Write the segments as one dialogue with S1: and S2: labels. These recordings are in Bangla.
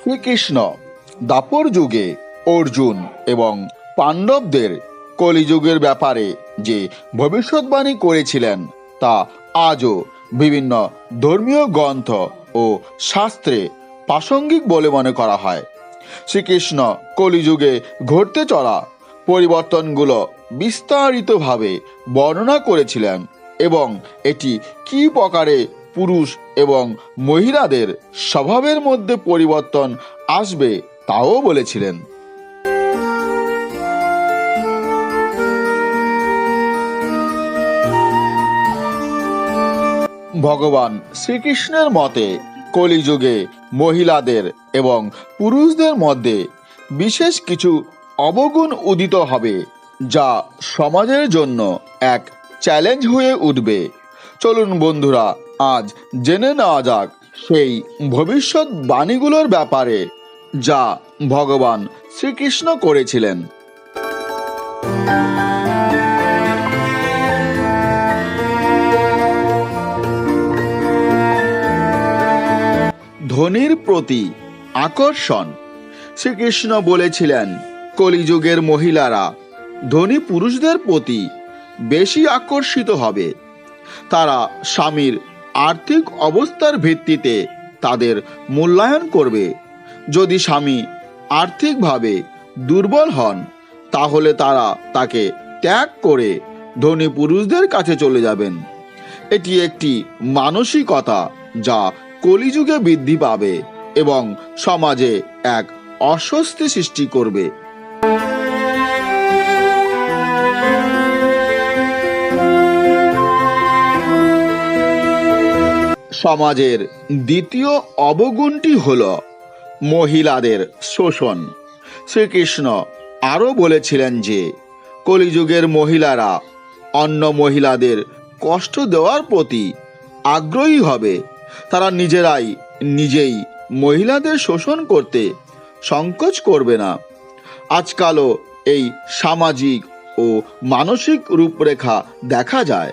S1: শ্রীকৃষ্ণ। দাপর যুগে অর্জুন এবং পাণ্ডবদের কলিযুগের ব্যাপারে যে ভবিষ্যৎবাণী করেছিলেন, তা আজও বিভিন্ন ধর্মীয় গ্রন্থ ও শাস্ত্রে প্রাসঙ্গিক বলে মনে করা হয়। শ্রীকৃষ্ণ কলিযুগে ঘটতে চলা পরিবর্তনগুলো বিস্তারিতভাবে বর্ণনা করেছিলেন এবং এটি কী প্রকারে পুরুষ এবং মহিলাদের স্বভাবের মধ্যে পরিবর্তন আসবে তাও বলেছিলেন। ভগবান শ্রীকৃষ্ণের মতে, কলিযুগে মহিলাদের এবং পুরুষদের মধ্যে বিশেষ কিছু অবগুণ উদিত হবে, যা সমাজের জন্য এক চ্যালেঞ্জ হয়ে উঠবে। চলুন বন্ধুরা আজ জেনে নেওয়া যাক সেই ভবিষ্যৎ বাণীগুলোর ব্যাপারে, যা ভগবান শ্রীকৃষ্ণ করেছিলেন। ধনির প্রতি আকর্ষণ। শ্রীকৃষ্ণ বলেছিলেন, কলিযুগের মহিলারা ধনী পুরুষদের প্রতি বেশি আকর্ষিত হবে। তারা স্বামীর আর্থিক অবস্থার ভিত্তিতে তাদের মূল্যায়ন করবে। যদি স্বামী আর্থিকভাবে দুর্বল হন, তাহলে তারা তাকে ত্যাগ করে ধনী পুরুষদের কাছে চলে যাবেন। এটি একটি মানসিকতা যা কলিযুগে বৃদ্ধি পাবে এবং সমাজে এক অস্বস্তি সৃষ্টি করবে। সমাজের দ্বিতীয় অবগুণটি হল মহিলাদের শোষণ। শ্রীকৃষ্ণ আরও বলেছিলেন যে, কলিযুগের মহিলারা অন্য মহিলাদের কষ্ট দেওয়ার প্রতি আগ্রহী হবে। তারা নিজেরাই নিজেই মহিলাদের শোষণ করতে সংকোচ করবে না। আজকালও এই সামাজিক ও মানসিক রূপরেখা দেখা যায়,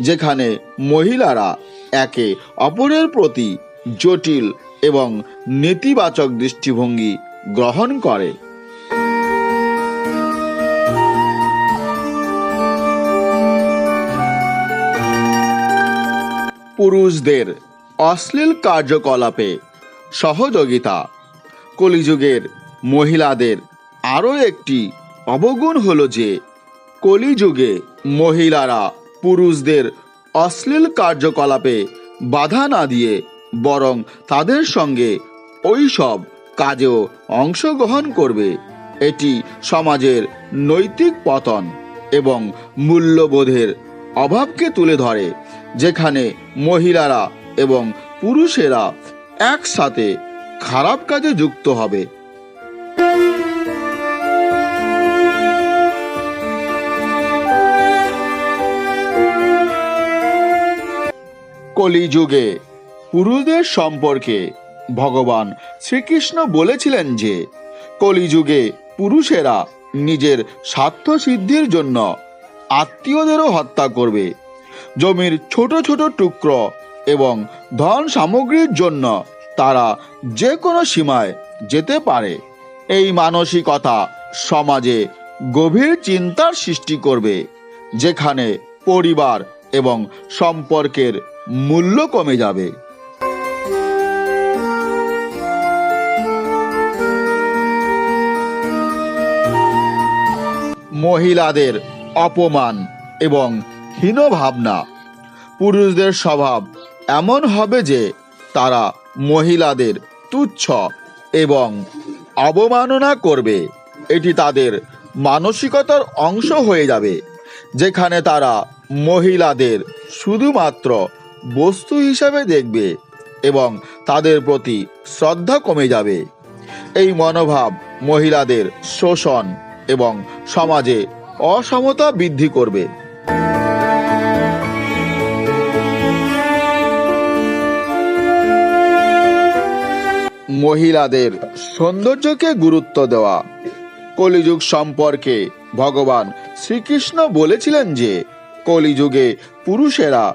S1: যেখানে মহিলারা একে অপরের প্রতি জটিল এবং নেতিবাচক দৃষ্টিভঙ্গি গ্রহণ করে। পুরুষদের অশ্লীল কার্যকলাপে সহযোগিতা। কলিযুগের মহিলাদের আরও একটি অবগুণ হল যে, কলিযুগে মহিলারা পুরুষদের অশ্লীল কার্যকলাপে বাধা না দিয়ে বরং তাদের সঙ্গে ওই সব কাজেও অংশগ্রহণ করবে। এটি সমাজের নৈতিক পতন এবং মূল্যবোধের অভাবকে তুলে ধরে, যেখানে মহিলারা এবং পুরুষেরা একসাথে খারাপ কাজে যুক্ত হবে। কলিযুগে। পুরুষদের সম্পর্কে ভগবান শ্রীকৃষ্ণ বলেছিলেন যে, কলিযুগে পুরুষেরা নিজের স্বার্থ সিদ্ধির জন্য আত্মীয়দেরও হত্যা করবে। জমির ছোট ছোট টুকরো এবং ধন সামগ্রীর জন্য তারা যে কোনো সীমায় যেতে পারে। এই মানসিকতা সমাজে গভীর চিন্তার সৃষ্টি করবে, যেখানে পরিবার এবং সম্পর্কের মূল্য কমে যাবে। মহিলাদের অপমান এবং হীনভাবনা পুরুষদের স্বভাব এমন হবে যে তারা মহিলাদের তুচ্ছ এবং অবমাননা করবে। এটি তাদের মানসিকতার অংশ হয়ে যাবে, যেখানে তারা মহিলাদের শুধুমাত্র বস্তু হিসাবে দেখবে এবং তাদের প্রতি শ্রদ্ধা কমে যাবে। এই মনোভাব মহিলাদের শোষণ এবং সমাজে অসমতা বৃদ্ধি করবে। মহিলাদের সৌন্দর্যকে গুরুত্ব দেওয়া। কলিযুগ সম্পর্কে ভগবান শ্রীকৃষ্ণ বলেছিলেন যে, কলিযুগে পুরুষেরা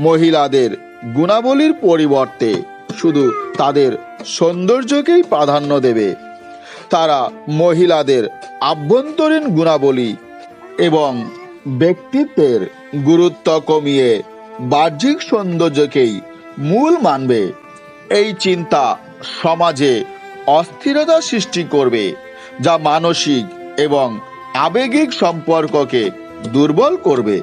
S1: মহিলাদের গুণাবলীর পরিবর্তে শুধু তাদের সৌন্দর্যকেই প্রাধান্য দেবে। তারা মহিলাদের আভ্যন্তরীণ গুণাবলী এবং ব্যক্তিত্বের গুরুত্ব কমিয়ে বাহ্যিক সৌন্দর্যকেই মূল মানবে। এই চিন্তা সমাজে অস্থিরতা সৃষ্টি করবে, যা মানসিক এবং আবেগিক সম্পর্ককে দুর্বল করবে।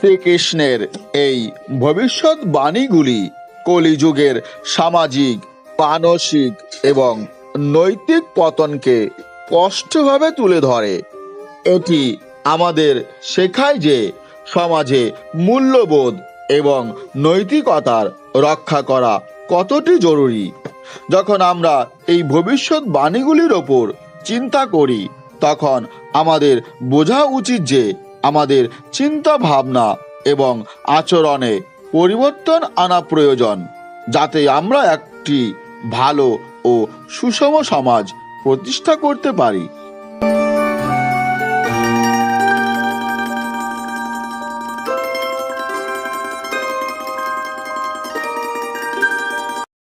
S1: শ্রীকৃষ্ণের এই ভবিষ্যৎবাণীগুলি কলিযুগের সামাজিক, মানসিক এবং নৈতিক পতনকে স্পষ্টভাবে তুলে ধরে। এটি আমাদের শেখায় যে সমাজে মূল্যবোধ এবং নৈতিকতার রক্ষা করা কতটি জরুরি। যখন আমরা এই ভবিষ্যৎবাণীগুলির ওপর চিন্তা করি, তখন আমাদের বোঝা উচিত যে আমাদের চিন্তা ভাবনা এবং আচরণে পরিবর্তন আনা প্রয়োজন, যাতে আমরা একটি ভালো ও সুষম সমাজ প্রতিষ্ঠা করতে পারি।